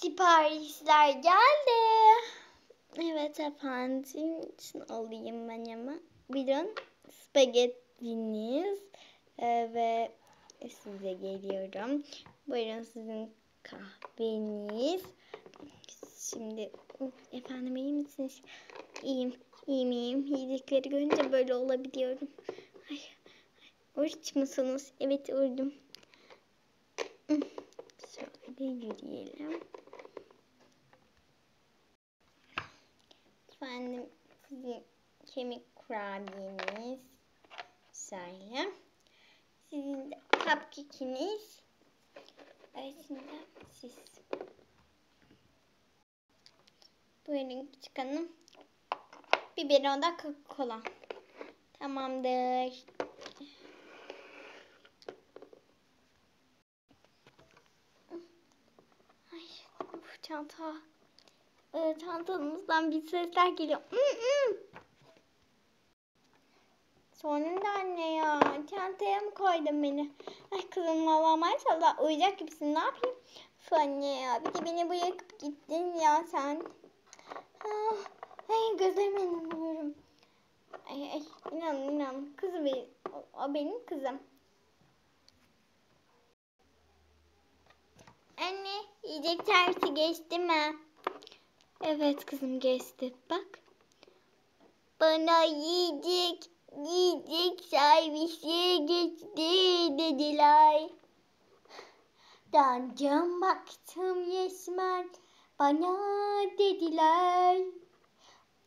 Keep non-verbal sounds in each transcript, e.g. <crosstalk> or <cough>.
Siparişler geldi. Evet efendim. Şunu alayım ben hemen. Buyurun. Spagettiniz. Ee, ve size geliyorum. Buyurun sizin kahveniz. Şimdi efendim iyi misiniz? İyiyim. İyiyim iyiyim. Yiyecekleri görünce böyle olabiliyorum. Ay. Oruç musunuz? Evet orucum. Şöyle yürüyelim. Efendim kemik kurabiyeniz. Şöyle. Sizin de cupcake'iniz. Şimdi siz. Buyurun küçük hanım. Biberon da Coca-Cola. Tamamdır. Ay, uf, çanta. Ee, çantamızdan bir sesler geliyor. Mm, mm. Sonunda anne ya. Çantaya mı koydun beni? Ay kızım valla maşallah uyuyacak gibisin. Ne yapayım? Üf anne ya. Bir de beni bırakıp gittin ya sen. Ah, ay gözlerime inanamıyorum. Ay ay inan inan. Kızım benim. O, o benim kızım. Anne yiyecek servisi geçti mi? Evet kızım geçti. Bak. Bana yiyecek yiyecek servisi geçti dediler. Dancım baktım resmen bana dediler.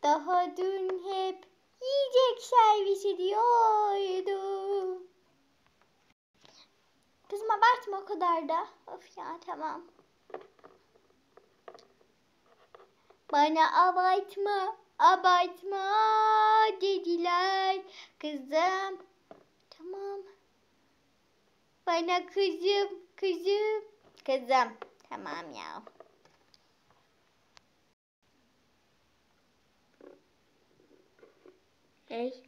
Daha dün hep yiyecek servisi diyordu. Kızım abartma o kadar da. Of ya tamam. Bana abartma, abartma dediler. Kızım. Tamam. Bana kızım, kızım. Kızım. Tamam ya. Hey.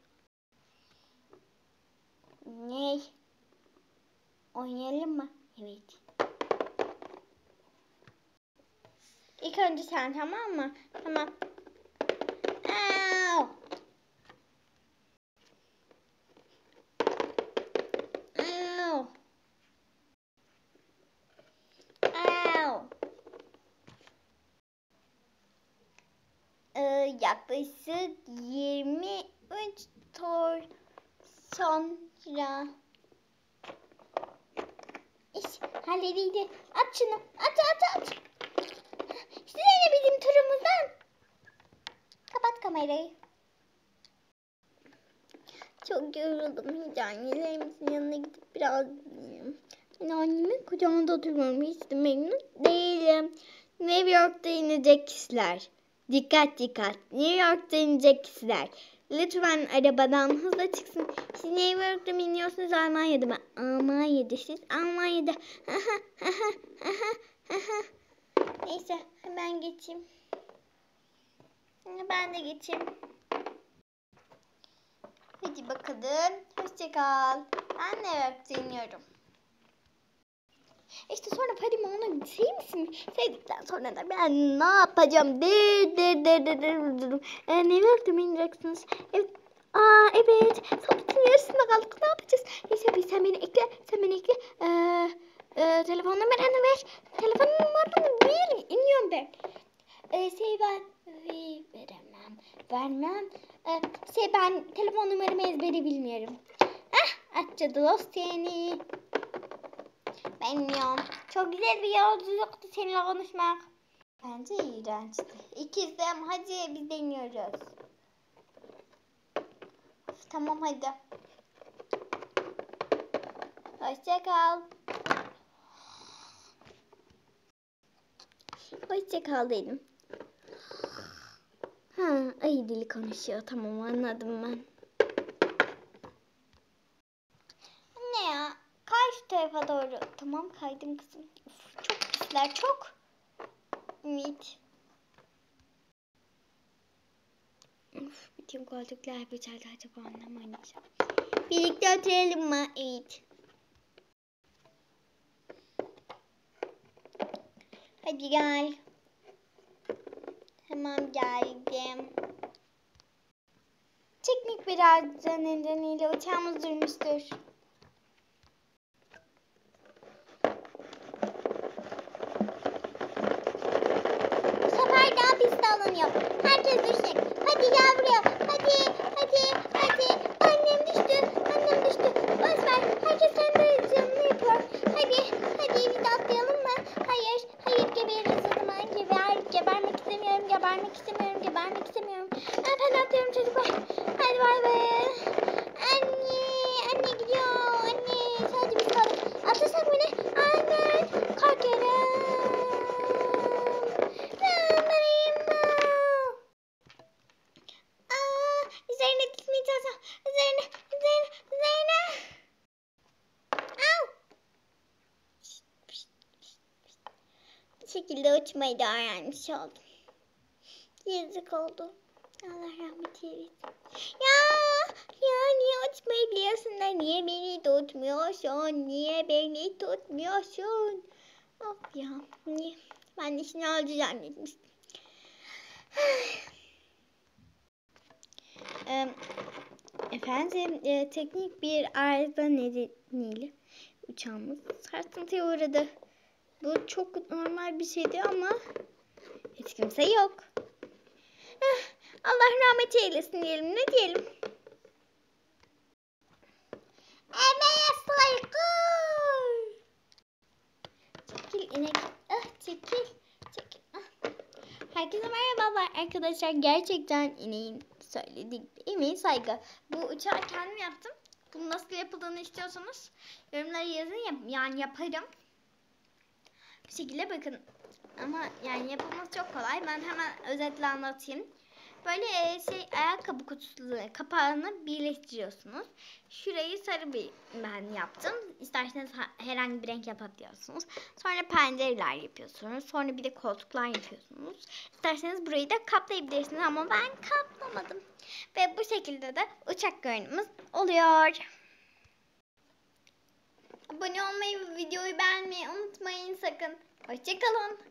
Ne? Oynayalım mı? Evet. İlk önce sen tamam mı? Tamam. Au. Au. Au. Ee, yaklaşık 23 tur sonra İş hallediydi. At şunu. At at at. Size ne bizim turumuzdan? Kapat kamerayı. Çok yoruldum. Hiç annelerimizin yanına gidip biraz dinleyeyim. Ben annemin kucağında oturmamı hiç de memnun değilim. New York'ta inecek kişiler. Dikkat dikkat. New York'ta inecek kişiler. Lütfen arabadan hızla çıksın. Siz New York'ta mı iniyorsunuz Almanya'da mı? Almanya'da siz Almanya'da. <laughs> Neyse hemen geçeyim. Ben de geçeyim. Hadi bakalım. Hoşçakal. Ben York'ta iniyorum. İşte sonra Fadime ona şey misin? Sevdikten sonra da ben ne yapacağım? Der der der der der der. E, York'ta mı ineceksiniz? Evet. Aa evet. Sohbetin yarısında kaldık. Ne yapacağız? Neyse bir sen beni ekle. Sen beni ekle. Ee, e, telefon numaranı ver. Telefon numaranı ben. Ee, şey ben Ve- veremem. Vermem. Ee, şey ben telefon numaramı ezbere bilmiyorum. Ah açadı dost seni. Bilmiyorum. Çok güzel bir yolculuktu seninle konuşmak. Bence iğrençti. İkizim hadi biz deniyoruz. Tamam hadi. Hoşça kal. Hoşça kal dedim. Ha, ayı dili konuşuyor. Tamam anladım ben. Anne ya. Kay şu tarafa doğru. Tamam kaydım kızım. Uf, çok pisler çok. Evet. Uf, bütün koltuklar güzeldi. Acaba annem oynayacağım. Birlikte oturalım mı? Evet. Hadi gel. Hemen geldim. Teknik bir arıza nedeniyle uçağımız durmuştur. Şekilde uçmayı da öğrenmiş oldum. Yazık oldu. Allah rahmet eylesin. Ya, ya niye uçmayı biliyorsun da niye beni tutmuyorsun? Niye beni tutmuyorsun? Of ya, niye? Ben de şimdi öldü zannetmiştim. <sighs> Efendim, e, teknik bir arıza nedeniyle uçağımız sarsıntıya uğradı. Bu çok normal bir şeydi ama hiç kimse yok. Eh, Allah rahmet eylesin diyelim, ne diyelim? Emeğe saygı. Çekil inek. Ah çekil. Çekil. Ah. Herkese merhabalar arkadaşlar. Gerçekten ineğin söylediği emeğe saygı. Bu uçağı kendim yaptım. Bunu nasıl yapıldığını istiyorsanız yorumlara yazın. Yani yaparım. Bu şekilde bakın. Ama yani yapılması çok kolay. Ben hemen özetle anlatayım. Böyle e, şey ayakkabı kutusu kapağını birleştiriyorsunuz. Şurayı sarı bir ben yaptım. İsterseniz ha- herhangi bir renk yapabiliyorsunuz. Sonra pencereler yapıyorsunuz. Sonra bir de koltuklar yapıyorsunuz. İsterseniz burayı da kaplayabilirsiniz ama ben kaplamadım. Ve bu şekilde de uçak görünümüz oluyor. Abone olmayı ve videoyu beğenmeyi unutmayın sakın. Hoşçakalın.